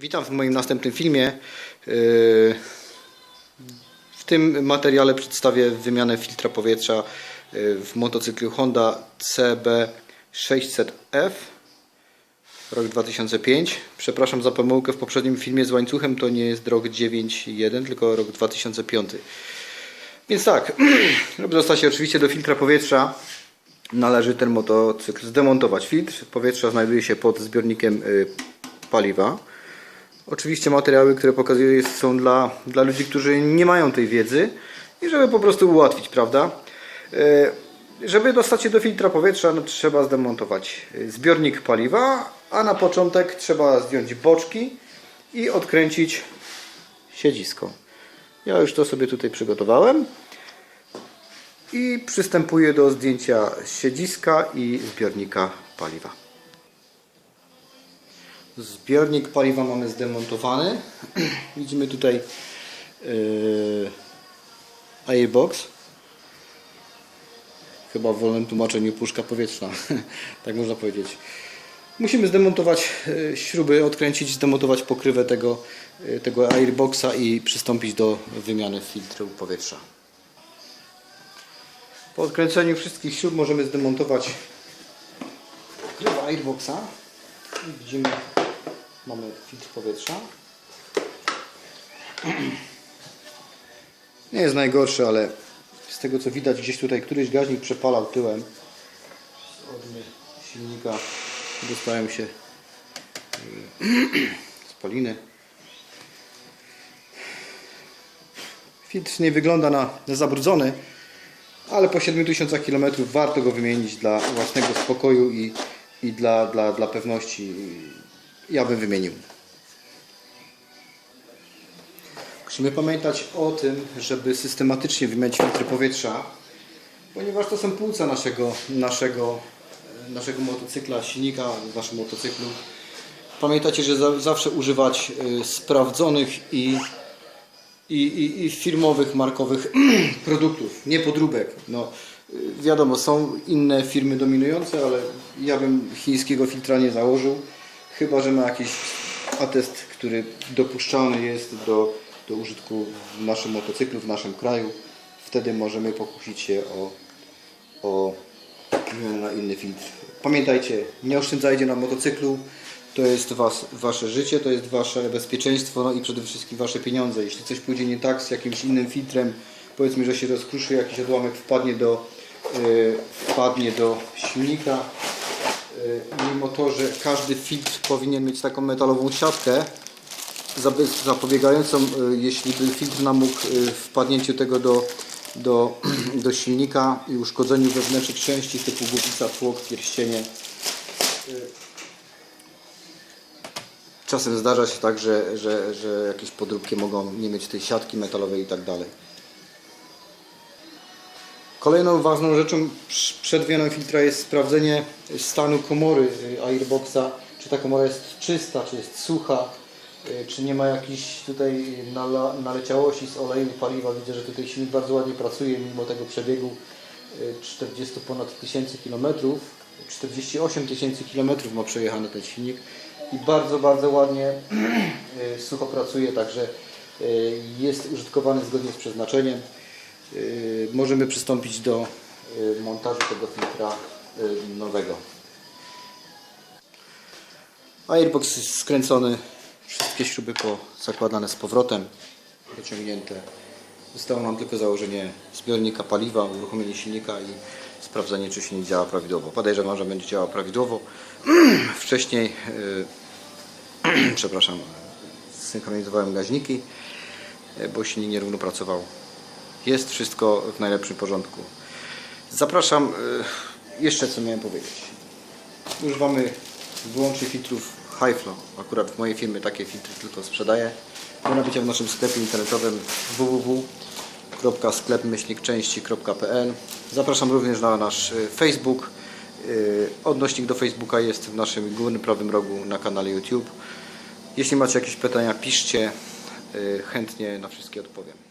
Witam w moim następnym filmie. Yy, W tym materiale przedstawię wymianę filtra powietrza yy, w motocyklu Honda CB600F rok 2005. Przepraszam za pomyłkę w poprzednim filmie z łańcuchem, to nie jest rok 9.1, tylko rok 2005. Więc tak, żeby dostać się oczywiście do filtra powietrza, należy ten motocykl zdemontować. Filtr powietrza znajduje się pod zbiornikiem yy, paliwa. Oczywiście materiały, które pokazuję są dla, dla ludzi, którzy nie mają tej wiedzy i żeby po prostu ułatwić, prawda? E, Żeby dostać się do filtra powietrza, no, trzeba zdemontować e, zbiornik paliwa, a na początek trzeba zdjąć boczki i odkręcić siedzisko. Ja już to sobie tutaj przygotowałem i przystępuję do zdjęcia siedziska i zbiornika paliwa. Zbiornik paliwa mamy zdemontowany. Widzimy tutaj yy, airbox. Chyba w wolnym tłumaczeniu puszka powietrzna. tak można powiedzieć. Musimy zdemontować yy, śruby, odkręcić, zdemontować pokrywę tego, yy, tego airboxa i przystąpić do wymiany filtru powietrza. Po odkręceniu wszystkich śrub możemy zdemontować pokrywę airboxa. Widzimy Mamy filtr powietrza. Nie jest najgorszy, ale z tego co widać gdzieś tutaj któryś gaźnik przepalał tyłem. Ognia silnika dostają się yy, spaliny. Filtr nie wygląda na zabrudzony, ale po 7000 km warto go wymienić dla własnego spokoju i, i dla, dla, dla pewności ja bym wymienił. Musimy pamiętać o tym, żeby systematycznie wymieniać filtry powietrza, ponieważ to są płuca naszego, naszego, naszego motocykla, silnika w naszym motocyklu. Pamiętajcie, że za, zawsze używać y, sprawdzonych i, i, i, i firmowych, markowych produktów, nie podróbek. No, y, wiadomo, są inne firmy dominujące, ale ja bym chińskiego filtra nie założył. Chyba, że ma jakiś atest, który dopuszczalny jest do, do użytku w naszym motocyklu, w naszym kraju. Wtedy możemy pokusić się o, o na inny filtr. Pamiętajcie, nie oszczędzajcie na motocyklu. To jest was, wasze życie, to jest wasze bezpieczeństwo no i przede wszystkim wasze pieniądze. Jeśli coś pójdzie nie tak z jakimś innym filtrem, powiedzmy, że się rozkruszy, jakiś odłamek wpadnie do, yy, wpadnie do silnika, mimo to, że każdy filtr powinien mieć taką metalową siatkę zapobiegającą, y, jeśli by filtr namógł y, wpadnięciu tego do, do, do silnika i uszkodzeniu wewnętrznych części typu głowica, tłok, pierścienie. Czasem zdarza się tak, że, że, że jakieś podróbki mogą nie mieć tej siatki metalowej i tak dalej. Kolejną ważną rzeczą przed wymianą filtra jest sprawdzenie stanu komory y, airboxa, czy ta komora jest czysta, czy jest sucha, y, czy nie ma jakichś tutaj naleciałości z oleju, paliwa. Widzę, że tutaj silnik bardzo ładnie pracuje mimo tego przebiegu y, 40 ponad tysięcy kilometrów. 48 tysięcy kilometrów ma przejechany ten silnik i bardzo, bardzo ładnie y, sucho pracuje, także y, jest użytkowany zgodnie z przeznaczeniem. Y, możemy przystąpić do y, montażu tego filtra y, nowego. Airbox jest skręcony, wszystkie śruby zakładane z powrotem, dociągnięte. Zostało nam tylko założenie zbiornika paliwa, uruchomienie silnika i sprawdzenie, czy silnik działa prawidłowo. Podejrzewam, że będzie działał prawidłowo. Wcześniej, przepraszam, zsynchronizowałem gaźniki, bo silnik nierówno pracował. Jest wszystko w najlepszym porządku. Zapraszam, yy, jeszcze co miałem powiedzieć. Używamy wyłącznie filtrów Highflow. Akurat w mojej firmie takie filtry tylko sprzedaję. Do nabycia w naszym sklepie internetowym www.sklepmyślnikczęści.pl Zapraszam również na nasz y, Facebook. Y, Odnośnik do Facebooka jest w naszym górnym prawym rogu na kanale YouTube. Jeśli macie jakieś pytania, piszcie. Y, Chętnie na wszystkie odpowiem.